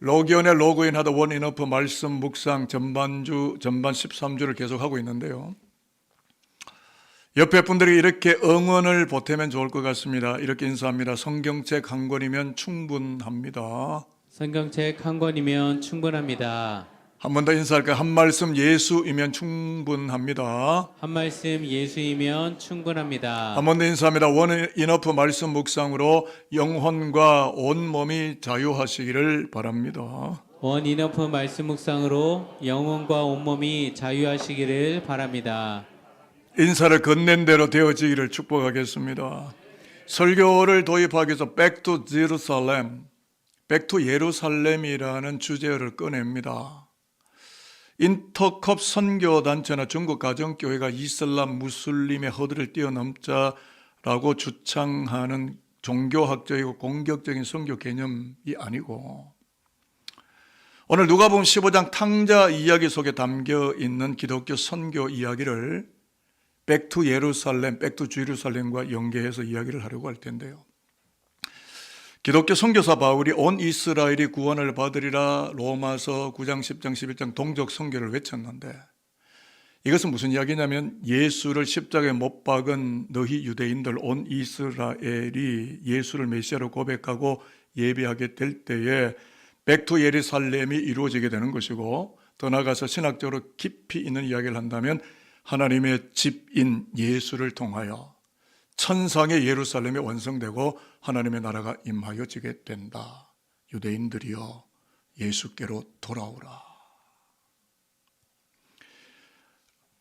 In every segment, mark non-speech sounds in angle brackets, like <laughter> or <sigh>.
로기온의 로그인 하다 원인어프 말씀 묵상 전반주 전반 13주를 계속하고 있는데요. 옆에 분들이 이렇게 응원을 보태면 좋을 것 같습니다. 이렇게 인사합니다. 성경책 한 권이면 충분합니다. 성경책 한 권이면 충분합니다. 한 번 더 인사할까요? 한 말씀 예수이면 충분합니다. 한 말씀 예수이면 충분합니다. 한 번 더 인사합니다. 원 인어프 말씀 묵상으로 영혼과 온 몸이 자유하시기를 바랍니다. 원 인어프 말씀 묵상으로 영혼과 온 몸이 자유하시기를 바랍니다. 인사를 건넨 대로 되어지기를 축복하겠습니다. 설교를 도입하기 위해서 Back to Jerusalem, Back to 예루살렘이라는 주제를 꺼냅니다. 인터컵 선교단체나 중국 가정교회가 이슬람 무슬림의 허들을 뛰어넘자라고 주창하는 종교학적이고 공격적인 선교 개념이 아니고 오늘 누가복음 15장 탕자 이야기 속에 담겨 있는 기독교 선교 이야기를 백투 예루살렘, 백투 주예루살렘과 연계해서 이야기를 하려고 할 텐데요. 기독교 선교사 바울이 온 이스라엘이 구원을 받으리라 로마서 9장, 10장, 11장 동족 선교를 외쳤는데 이것은 무슨 이야기냐면 예수를 십자가에 못 박은 너희 유대인들 온 이스라엘이 예수를 메시아로 고백하고 예배하게 될 때에 백투 예루살렘이 이루어지게 되는 것이고 더 나아가서 신학적으로 깊이 있는 이야기를 한다면 하나님의 집인 예수를 통하여 천상의 예루살렘이 완성되고 하나님의 나라가 임하여 지게 된다. 유대인들이여 예수께로 돌아오라.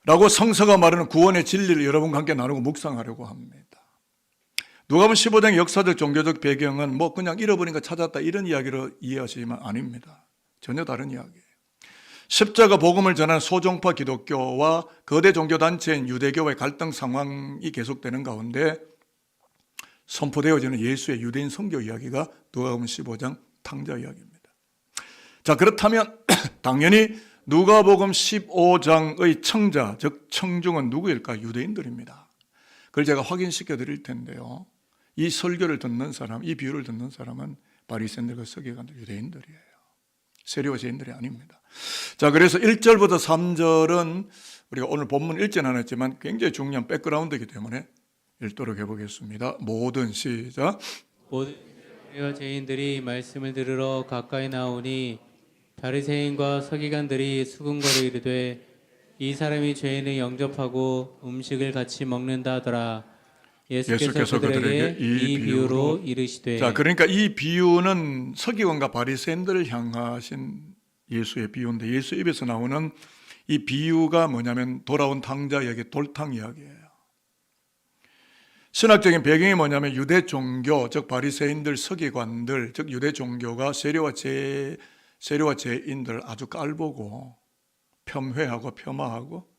라고 성서가 말하는 구원의 진리를 여러분과 함께 나누고 묵상하려고 합니다. 누가복음 15장 역사적 종교적 배경은 뭐 그냥 잃어버린 거 찾았다 이런 이야기로 이해하시면 아닙니다. 전혀 다른 이야기예요. 십자가 복음을 전하는 소종파 기독교와 거대 종교 단체인 유대교의 갈등 상황이 계속되는 가운데 선포되어지는 예수의 유대인 선교 이야기가 누가복음 15장 탕자 이야기입니다. 자 그렇다면 <clears throat> 당연히 누가복음 15장의 청자 즉 청중은 누구일까? 유대인들입니다. 그걸 제가 확인시켜 드릴 텐데요. 이 설교를 듣는 사람, 이 비유를 듣는 사람은 바리새인들과 서기관들 유대인들이에요. 세리와 제인들이 아닙니다. 자, 그래서 1절부터 3절은 우리가 오늘 본문 읽지는 않았지만 굉장히 중요한 백그라운드이기 때문에 읽도록 해보겠습니다. 모든 시작. 모든 죄인들이 말씀을 들으러 가까이 나오니 바리새인과 서기관들이 수군거려 이르되 이 사람이 죄인을 영접하고 음식을 같이 먹는다 하더라. 예수께서, 예수께서 그들에게 그들에게 이 이 비유로 비유로 이르시되 자, 그러니까 이 비유는 서기관과 바리새인들을 향하신 예수의 비유인데 예수 입에서 나오는 이 비유가 뭐냐면 돌아온 탕자 이야기, 돌탕 이야기예요. 신학적인 배경이 뭐냐면 유대 종교, 즉 바리새인들, 서기관들, 즉 유대 종교가 세례와 제 세례와 제인들 아주 깔보고 폄훼하고 폄하하고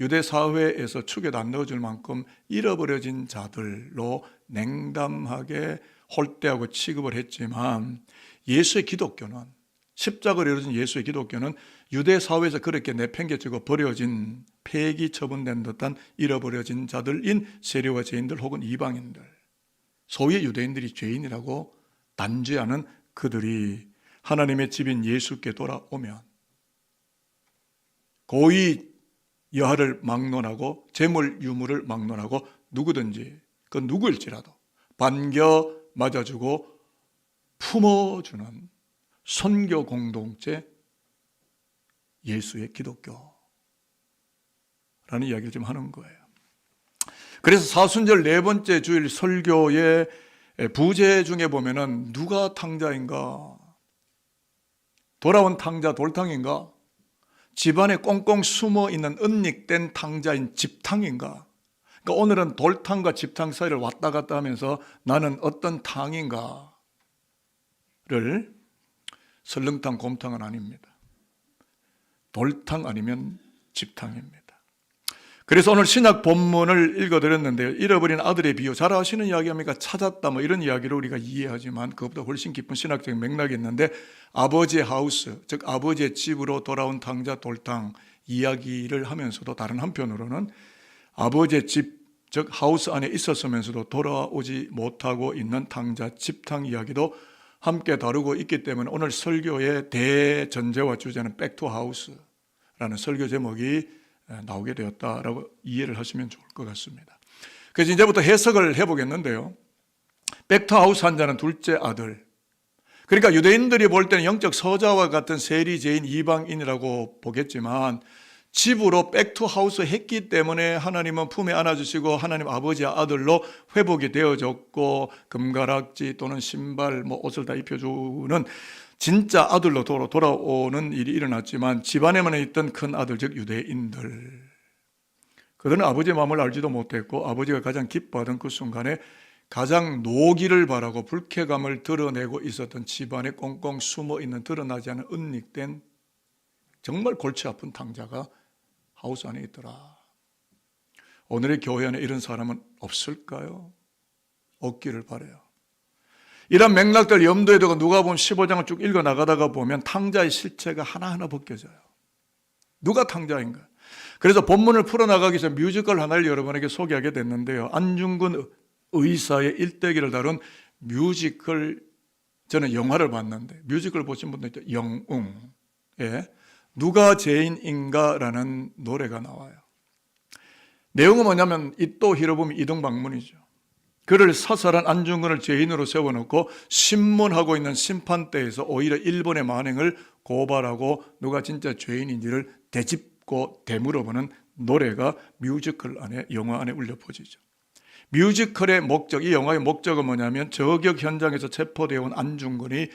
유대 사회에서 축에 안 넣어줄 만큼 잃어버려진 자들로 냉담하게 홀대하고 취급을 했지만 예수의 기독교는 십자가를 이루어진 예수의 기독교는 유대 사회에서 그렇게 내팽개치고 버려진 폐기 처분된 듯한 잃어버려진 자들인 세례와 죄인들 혹은 이방인들 소위 유대인들이 죄인이라고 단죄하는 그들이 하나님의 집인 예수께 돌아오면 고의 여하를 막론하고 재물 유무를 막론하고 누구든지 그 누구일지라도 반겨 맞아주고 품어주는 선교 공동체 예수의 기독교라는 이야기를 좀 하는 거예요. 그래서 사순절 네 번째 주일 설교의 부제 중에 보면은 누가 탕자인가? 돌아온 탕자 돌탕인가? 집안에 꽁꽁 숨어 있는 은닉된 탕자인 집탕인가? 그러니까 오늘은 돌탕과 집탕 사이를 왔다 갔다 하면서 나는 어떤 탕인가를 설렁탕, 곰탕은 아닙니다. 돌탕 아니면 집탕입니다. 그래서 오늘 신약 본문을 읽어드렸는데요. 잃어버린 아들의 비유. 잘 아시는 이야기합니까? 찾았다 뭐 이런 이야기를 우리가 이해하지만 그것보다 훨씬 깊은 신학적인 맥락이 있는데 아버지의 하우스, 즉 아버지의 집으로 돌아온 탕자 돌탕 이야기를 하면서도 다른 한편으로는 아버지의 집, 즉 하우스 안에 있었으면서도 돌아오지 못하고 있는 탕자 집탕 이야기도 함께 다루고 있기 때문에 오늘 설교의 대전제와 주제는 백투하우스라는 설교 제목이 나오게 되었다라고 이해를 하시면 좋을 것 같습니다. 그래서 이제부터 해석을 해보겠는데요. 백투하우스 한 자는 둘째 아들. 그러니까 유대인들이 볼 때는 영적 서자와 같은 세리제인 이방인이라고 보겠지만 집으로 백투하우스 했기 때문에 하나님은 품에 안아주시고 하나님 아버지의 아들로 회복이 되어졌고 금가락지 또는 신발 뭐 옷을 다 입혀주는 진짜 아들로 돌아- 돌아 오는 일이 일어났지만 집안에만 있던 큰 아들 즉 유대인들. 그들은 아버지의 마음을 알지도 못했고 아버지가 가장 기뻐하던 그 순간에 가장 노기를 바라고 불쾌감을 드러내고 있었던 집안에 꽁꽁 숨어 있는 드러나지 않은 은닉된 정말 골치 아픈 당자가 하우스 안에 있더라. 오늘의 교회 안에 이런 사람은 없을까요? 없기를 바래요. 이런 맥락들 염두에 두고 누가 보면 15장을 쭉 읽어 나가다가 보면 탕자의 실체가 하나하나 벗겨져요. 누가 탕자인가? 그래서 본문을 풀어나가기 전 뮤지컬 하나를 여러분에게 소개하게 됐는데요. 안중근 의사의 일대기를 다룬 뮤지컬 저는 영화를 봤는데 뮤지컬 보신 분도 있죠. 영웅. 예. 누가 죄인인가라는 노래가 나와요. 내용은 뭐냐면 이또 히로부미 이등 방문이죠. 그를 사살한 안중근을 죄인으로 세워놓고 신문하고 있는 심판대에서 오히려 일본의 만행을 고발하고 누가 진짜 죄인인지를 되짚고 되물어보는 노래가 뮤지컬 안에 영화 안에 울려 퍼지죠. 뮤지컬의 목적, 이 영화의 목적은 뭐냐면 저격 현장에서 체포되어 온 안중근이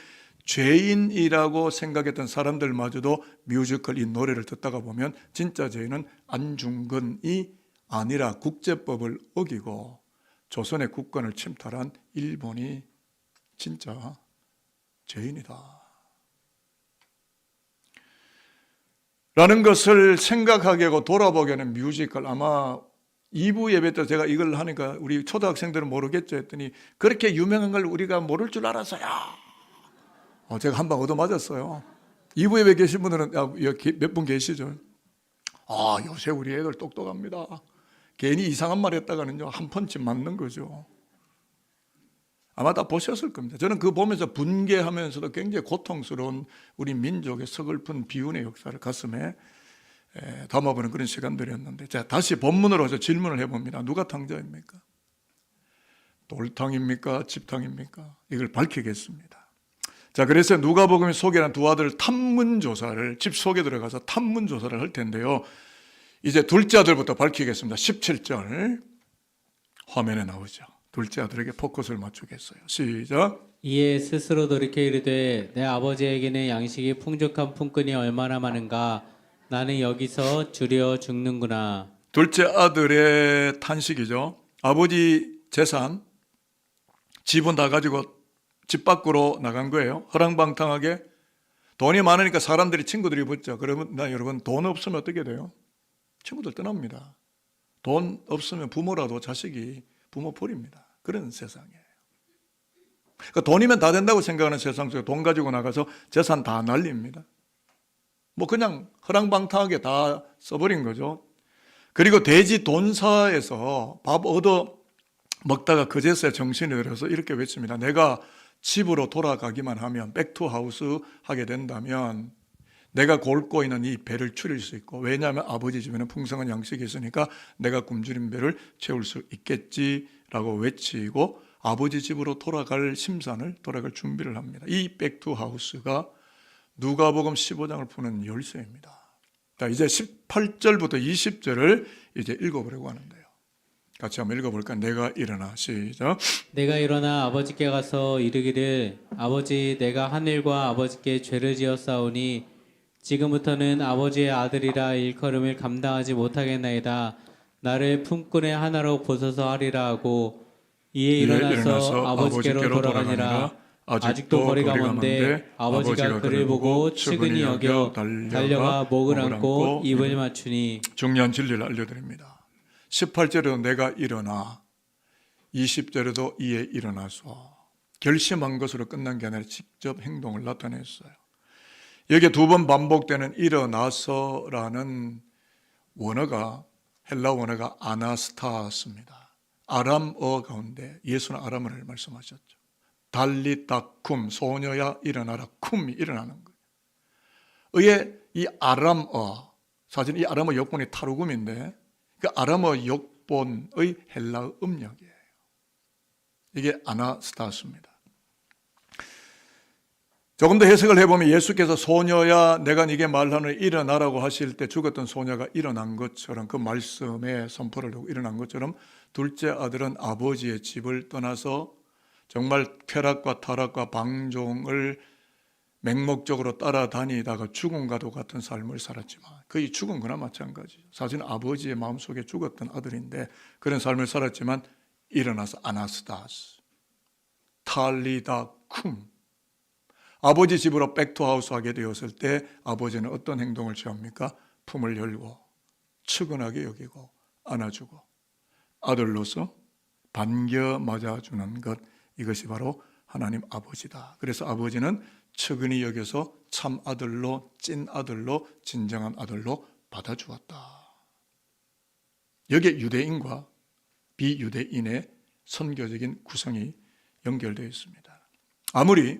죄인이라고 생각했던 사람들마저도 뮤지컬 이 노래를 듣다가 보면 진짜 죄인은 안중근이 아니라 국제법을 어기고 조선의 국권을 침탈한 일본이 진짜 죄인이다. 라는 것을 생각하게 하고 돌아보게 하는 뮤지컬 아마 2부 예배 때 제가 이걸 하니까 우리 초등학생들은 모르겠죠 했더니 그렇게 유명한 걸 우리가 모를 줄 알았어요. 어, 제가 한 방 얻어 맞았어요. 2부 예배 계신 분들은 몇 분 계시죠? 아, 요새 우리 애들 똑똑합니다. 괜히 이상한 말 했다가는요, 한 펀치 맞는 거죠. 아마 다 보셨을 겁니다. 저는 그 보면서 분개하면서도 굉장히 고통스러운 우리 민족의 서글픈 비운의 역사를 가슴에 에, 담아보는 그런 시간들이었는데, 자, 다시 본문으로 저 질문을 해봅니다. 누가 탕자입니까? 돌탕입니까? 집탕입니까? 이걸 밝히겠습니다. 자, 그래서 누가복음이 소개한 두 아들 탐문 조사를 집 속에 들어가서 탐문 조사를 할 텐데요. 이제 둘째 아들부터 밝히겠습니다. 17절 화면에 나오죠. 둘째 아들에게 포커스를 맞추겠어요. 시작. 이에 스스로 돌이켜 이르되 내 아버지에게는 양식이 풍족한 품꾼이 얼마나 많은가 나는 여기서 줄여 죽는구나 둘째 아들의 탄식이죠. 아버지 재산, 집은 다 가지고 집 밖으로 나간 거예요. 허랑방탕하게. 돈이 많으니까 사람들이 친구들이 붙죠. 그러면 나 여러분 돈 없으면 어떻게 돼요? 친구들 떠납니다. 돈 없으면 부모라도 자식이 부모 버립니다. 그런 세상이에요. 그러니까 돈이면 다 된다고 생각하는 세상 속에 돈 가지고 나가서 재산 다 날립니다. 뭐 그냥 허랑방탕하게 다 써버린 거죠. 그리고 돼지 돈사에서 밥 얻어 먹다가 그제서야 정신이 들어서 이렇게 외칩니다. 내가 집으로 돌아가기만 하면 백투하우스 하게 된다면 내가 골고 있는 이 배를 추릴 수 있고 왜냐하면 아버지 집에는 풍성한 양식이 있으니까 내가 굶주린 배를 채울 수 있겠지라고 외치고 아버지 집으로 돌아갈 심산을 돌아갈 준비를 합니다. 이 백투하우스가 누가복음 15장을 푸는 열쇠입니다. 자, 이제 18절부터 20절을 이제 읽어보려고 하는데요. 같이 한번 읽어볼까? 내가 일어나 시작. 내가 일어나 아버지께 가서 이르기를 아버지 내가 하늘과 아버지께 죄를 지었사오니 지금부터는 아버지의 아들이라 일컬음을 감당하지 못하겠나이다 나를 품꾼의 하나로 보소서 하리라 하고 이에 일어나서 아버지께로 돌아가니라 아직도 거리가 먼데 아버지가 그를 보고 측은히 여겨 달려가 목을 안고 입을 맞추니 중요한 진리를 알려드립니다. 18절에도 내가 일어나 20절에도 이에 일어나서 결심한 것으로 끝난 게 아니라 직접 행동을 나타냈어요. 여기에 두 번 반복되는 일어나서라는 원어가 헬라 원어가 아나스타스입니다. 아람어 가운데 예수는 아람어를 말씀하셨죠. 달리다 쿰 소녀야 일어나라 쿰이 일어나는 거예요. 의의 이 아람어 사실 이 아람어 역본이 타르굼인데 그 아람어 역본의 헬라어 음력이에요. 이게 아나스타스입니다. 조금 더 해석을 해보면 예수께서 소녀야 내가 네게 말하는 일어나라고 하실 때 죽었던 소녀가 일어난 것처럼 그 말씀에 선포를 하고 일어난 것처럼 둘째 아들은 아버지의 집을 떠나서 정말 쾌락과 타락과 방종을 맹목적으로 따라다니다가 죽음과도 같은 삶을 살았지만 거의 죽은 거나 마찬가지. 사실 아버지의 마음속에 죽었던 아들인데 그런 삶을 살았지만 일어나서 아나스타스 탈리다 쿰 아버지 집으로 백투하우스 하게 되었을 때 아버지는 어떤 행동을 취합니까? 품을 열고 측은하게 여기고 안아주고 아들로서 반겨 맞아주는 것 이것이 바로 하나님 아버지다. 그래서 아버지는 측은히 여겨서 참 아들로 찐 아들로 진정한 아들로 받아주었다. 여기에 유대인과 비유대인의 선교적인 구성이 연결되어 있습니다. 아무리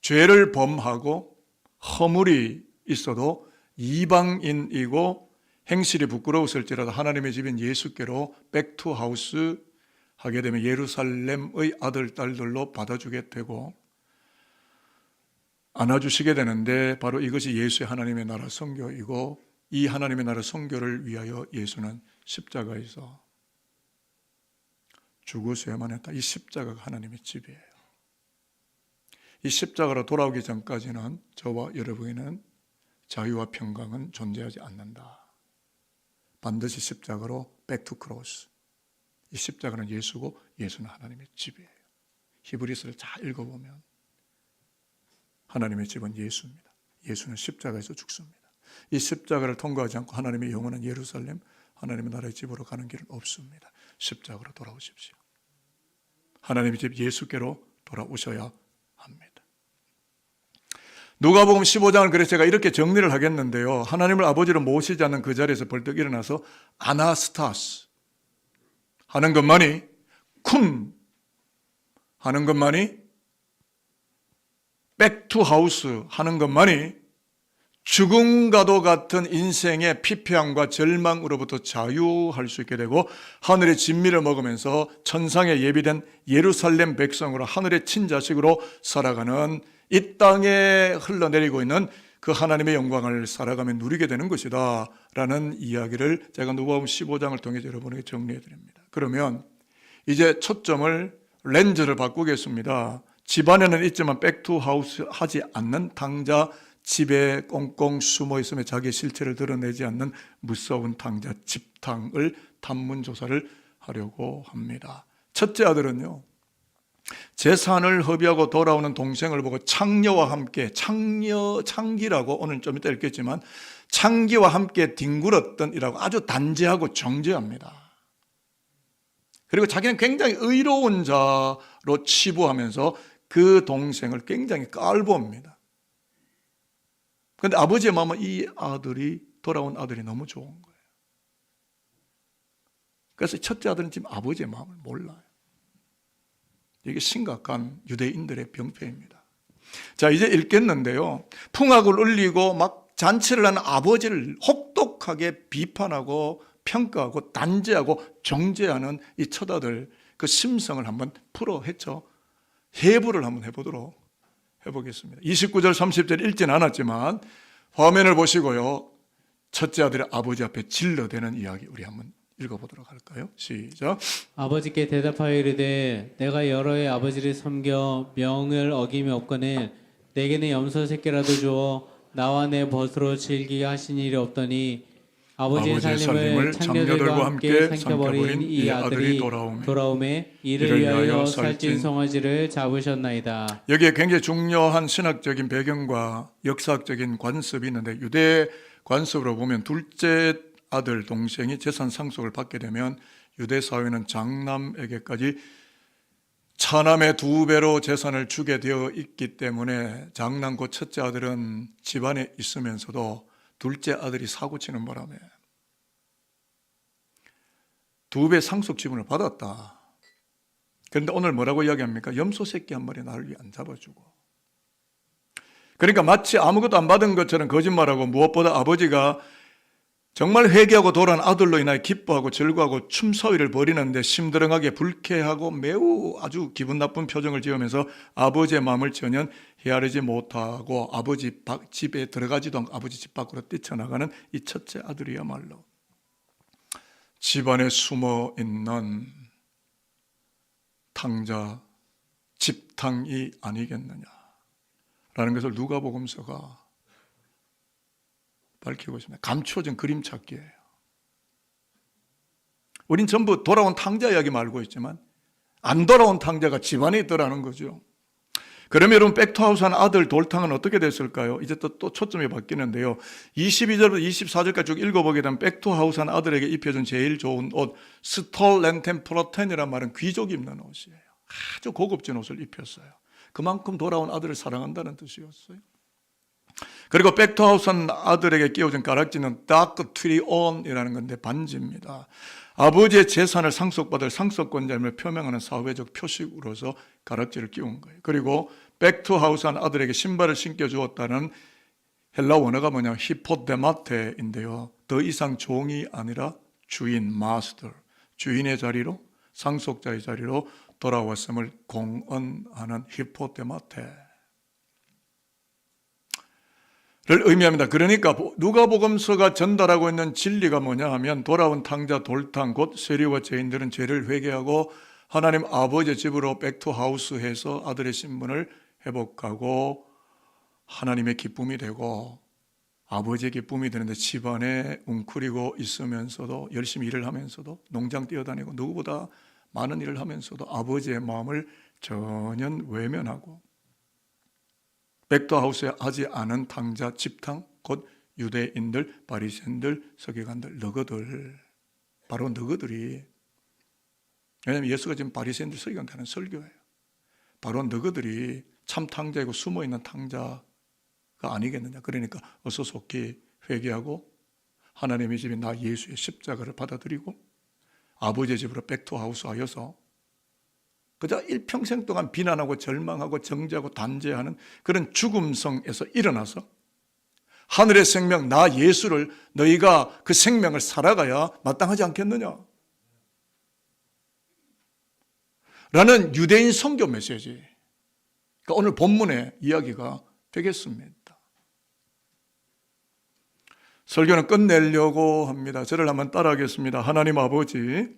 죄를 범하고 허물이 있어도 이방인이고 행실이 부끄러웠을지라도 하나님의 집인 예수께로 백투하우스 하게 되면 예루살렘의 아들 딸들로 받아주게 되고 안아주시게 되는데 바로 이것이 예수의 하나님의 나라 선교이고 이 하나님의 나라 선교를 위하여 예수는 십자가에서 죽으셔야만 했다. 이 십자가가 하나님의 집이에요. 이 십자가로 돌아오기 전까지는 저와 여러분에는 자유와 평강은 존재하지 않는다. 반드시 십자가로 백투 크로스. 이 십자가는 예수고 예수는 하나님의 집이에요. 히브리서를 잘 읽어보면 하나님의 집은 예수입니다. 예수는 십자가에서 죽습니다. 이 십자가를 통과하지 않고 하나님의 영원한 예루살렘, 하나님의 나라의 집으로 가는 길은 없습니다. 십자가로 돌아오십시오. 하나님의 집 예수께로 돌아오셔야 합니다. 누가복음 15장을 그래서 제가 이렇게 정리를 하겠는데요. 하나님을 아버지로 모시지 않는 그 자리에서 벌떡 일어나서 아나스타스 하는 것만이 쿰 하는 것만이 백투하우스 하는 것만이 죽음과도 같은 인생의 피폐함과 절망으로부터 자유할 수 있게 되고 하늘의 진미를 먹으면서 천상에 예비된 예루살렘 백성으로 하늘의 친자식으로 살아가는 이 땅에 흘러내리고 있는 그 하나님의 영광을 살아가며 누리게 되는 것이다 라는 이야기를 제가 누가복음 15장을 통해 여러분에게 정리해 드립니다. 그러면 이제 초점을 렌즈를 바꾸겠습니다. 집안에는 있지만 백투하우스 하지 않는 당자 집에 꽁꽁 숨어 있으며 자기의 실체를 드러내지 않는 무서운 당자 집탕을 탐문 조사를 하려고 합니다. 첫째 아들은요. 재산을 허비하고 돌아오는 동생을 보고 창녀와 함께 창녀 창기라고 오늘 좀 이따 읽겠지만 창기와 함께 뒹굴었던이라고 아주 단죄하고 정죄합니다. 그리고 자기는 굉장히 의로운 자로 치부하면서 그 동생을 굉장히 깔보합니다. 그런데 아버지의 마음은 이 아들이 돌아온 아들이 너무 좋은 거예요. 그래서 첫째 아들은 지금 아버지의 마음을 몰라요. 이게 심각한 유대인들의 병폐입니다. 자, 이제 읽겠는데요. 풍악을 울리고 막 잔치를 하는 아버지를 혹독하게 비판하고 평가하고 단죄하고 정죄하는 이 처다들 그 심성을 한번 풀어 했죠. 해부를 한번 해보도록 해보겠습니다. 29절 30절 읽진 않았지만 화면을 보시고요. 첫째 아들의 아버지 앞에 질러대는 이야기 우리 한번 읽어보도록 할까요? 시작. 아버지께 대답하여 이르되 내가 여러 해 아버지를 섬겨 명을 어김이 없거늘 내게는 염소 새끼라도 주어 나와 내 벗으로 즐기게 하신 일이 없더니 아버지의, 살림을 창녀들과 창녀들과 함께 삼켜버린 이이 아들이 돌아오매 이를 위하여 살찐 송아지를 잡으셨나이다. 여기에 굉장히 중요한 신학적인 배경과 역사적인 관습이 있는데 유대 관습으로 보면 둘째 아들 동생이 재산 상속을 받게 되면 유대 사회는 장남에게까지 차남의 두 배로 재산을 주게 되어 있기 때문에 장남 곧 첫째 아들은 집안에 있으면서도 둘째 아들이 사고 치는 바람에 두 배 상속 지분을 받았다. 그런데 오늘 뭐라고 이야기합니까? 염소 새끼 한 마리 나를 안 잡아주고. 그러니까 마치 아무것도 안 받은 것처럼 거짓말하고 무엇보다 아버지가 정말 회개하고 돌아온 아들로 인하여 기뻐하고 즐거워하고 춤사위를 벌이는데 심드렁하게 불쾌하고 매우 아주 기분 나쁜 표정을 지으면서 아버지의 마음을 전혀 헤아리지 못하고 아버지 박- 집에 들어가지도 않고 아버지 집 밖으로 뛰쳐나가는 이 첫째 아들이야말로 집안에 숨어 있는 탕자 집탕이 아니겠느냐 라는 것을 누가복음서가 밝히고 있습니다. 감춰진 그림 찾기예요. 우린 전부 돌아온 탕자 이야기만 알고 있지만 안 돌아온 탕자가 집안에 있더라는 거죠. 그러면 여러분 백투하우스 한 아들 돌탕은 어떻게 됐을까요? 이제 또, 또 초점이 바뀌는데요. 22절부터 24절까지 쭉 읽어보게 되면 백투하우스 한 아들에게 입혀준 제일 좋은 옷 스톨 렌텐 프로텐이란 말은 귀족이 입는 옷이에요. 아주 고급진 옷을 입혔어요. 그만큼 돌아온 아들을 사랑한다는 뜻이었어요. 그리고 백투하우스한 아들에게 끼워준 가락지는 다크 트리온이라는 건데 반지입니다. 아버지의 재산을 상속받을 상속권자임을 표명하는 사회적 표식으로서 가락지를 끼운 거예요. 그리고 백투하우스한 아들에게 신발을 신겨 주었다는 헬라 원어가 뭐냐 히포데마테인데요. 더 이상 종이 아니라 주인 마스터 주인의 자리로 상속자의 자리로 돌아왔음을 공언하는 히포데마테. 를 의미합니다. 그러니까 누가복음서가 전달하고 있는 진리가 뭐냐 하면 돌아온 탕자 돌탕 곧 세리와 죄인들은 죄를 회개하고 하나님 아버지의 집으로 백투하우스해서 아들의 신분을 회복하고 하나님의 기쁨이 되고 아버지의 기쁨이 되는데 집안에 웅크리고 있으면서도 열심히 일을 하면서도 농장 뛰어다니고 누구보다 많은 일을 하면서도 아버지의 마음을 전혀 외면하고 백도하우스에 하지 않은 탕자 집탕 곧 유대인들 바리새인들 서기관들 너거들 바로 너거들이 왜냐하면 예수가 지금 바리새인들 서기관들은 설교예요. 바로 너거들이 참 탕자이고 숨어 있는 탕자가 아니겠느냐. 그러니까 어서 속히 회개하고 하나님의 집에 나 예수의 십자가를 받아들이고 아버지의 집으로 백투하우스 하여서 그저 일평생 동안 비난하고 절망하고 정죄하고 단죄하는 그런 죽음성에서 일어나서 하늘의 생명 나 예수를 너희가 그 생명을 살아가야 마땅하지 않겠느냐? 라는 유대인 성교 메시지. 그러니까 오늘 본문의 이야기가 되겠습니다. 설교는 끝내려고 합니다. 저를 한번 따라하겠습니다. 하나님 아버지,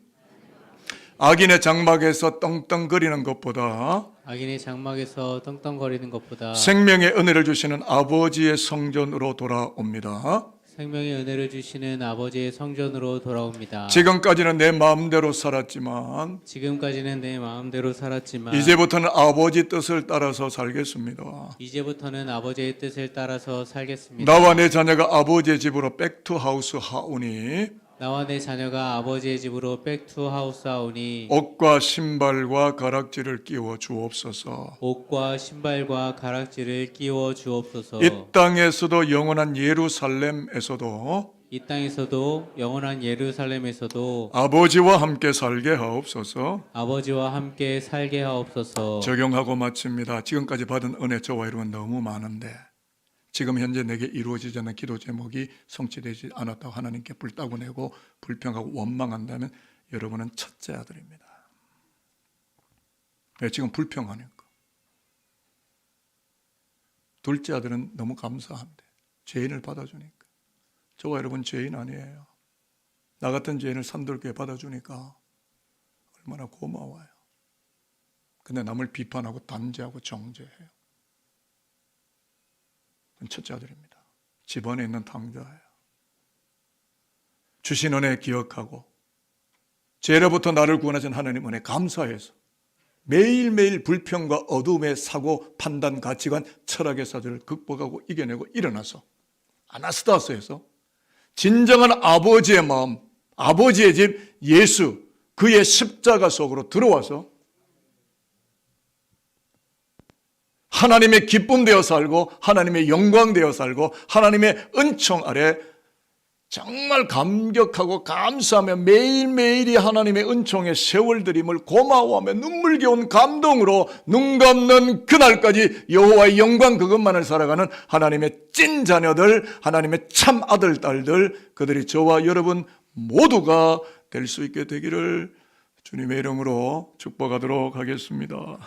악인의 장막에서 떵떵거리는 것보다 악인의 장막에서 떵떵거리는 것보다 생명의 은혜를 주시는 아버지의 성전으로 돌아옵니다. 생명의 은혜를 주시는 아버지의 성전으로 돌아옵니다. 지금까지는 내 마음대로 살았지만 지금까지는 내 마음대로 살았지만 이제부터는 아버지 뜻을 따라서 살겠습니다. 이제부터는 아버지의 뜻을 따라서 살겠습니다. 나와 내 자녀가 아버지의 집으로 백투하우스 하오니 나와 내 자녀가 아버지의 집으로 백투하우스 하오니 옷과 신발과 가락지를 끼워 주옵소서. 옷과 신발과 가락지를 끼워 주옵소서. 이 땅에서도 영원한 예루살렘에서도 이 땅에서도 영원한 예루살렘에서도 아버지와 함께 살게 하옵소서. 아버지와 함께 살게 하옵소서. 적용하고 마칩니다. 지금까지 받은 은혜 저와 여러분 너무 많은데 지금 현재 내게 이루어지지 않는 기도 제목이 성취되지 않았다고 하나님께 불따고 내고 불평하고 원망한다면 여러분은 첫째 아들입니다. 네, 지금 불평하는 거. 둘째 아들은 너무 감사한데 죄인을 받아주니까 저와 여러분 죄인 아니에요. 나 같은 죄인을 산들게 받아주니까 얼마나 고마워요. 근데 남을 비판하고 단죄하고 정죄해요. 첫째 아들입니다. 집안에 있는 탕자예요. 주신 은혜 기억하고 죄로부터 나를 구원하신 하나님 은혜 감사해서 매일매일 불평과 어둠의 사고, 판단, 가치관, 철학의 사주를 극복하고 이겨내고 일어나서 아나스타스에서 진정한 아버지의 마음, 아버지의 집 예수, 그의 십자가 속으로 들어와서 하나님의 기쁨 되어 살고 하나님의 영광 되어 살고 하나님의 은총 아래 정말 감격하고 감사하며 매일매일이 하나님의 은총의 세월들임을 고마워하며 눈물겨운 감동으로 눈 감는 그날까지 여호와의 영광 그것만을 살아가는 하나님의 찐 자녀들, 하나님의 참 아들, 딸들, 그들이 저와 여러분 모두가 될 수 있게 되기를 주님의 이름으로 축복하도록 하겠습니다.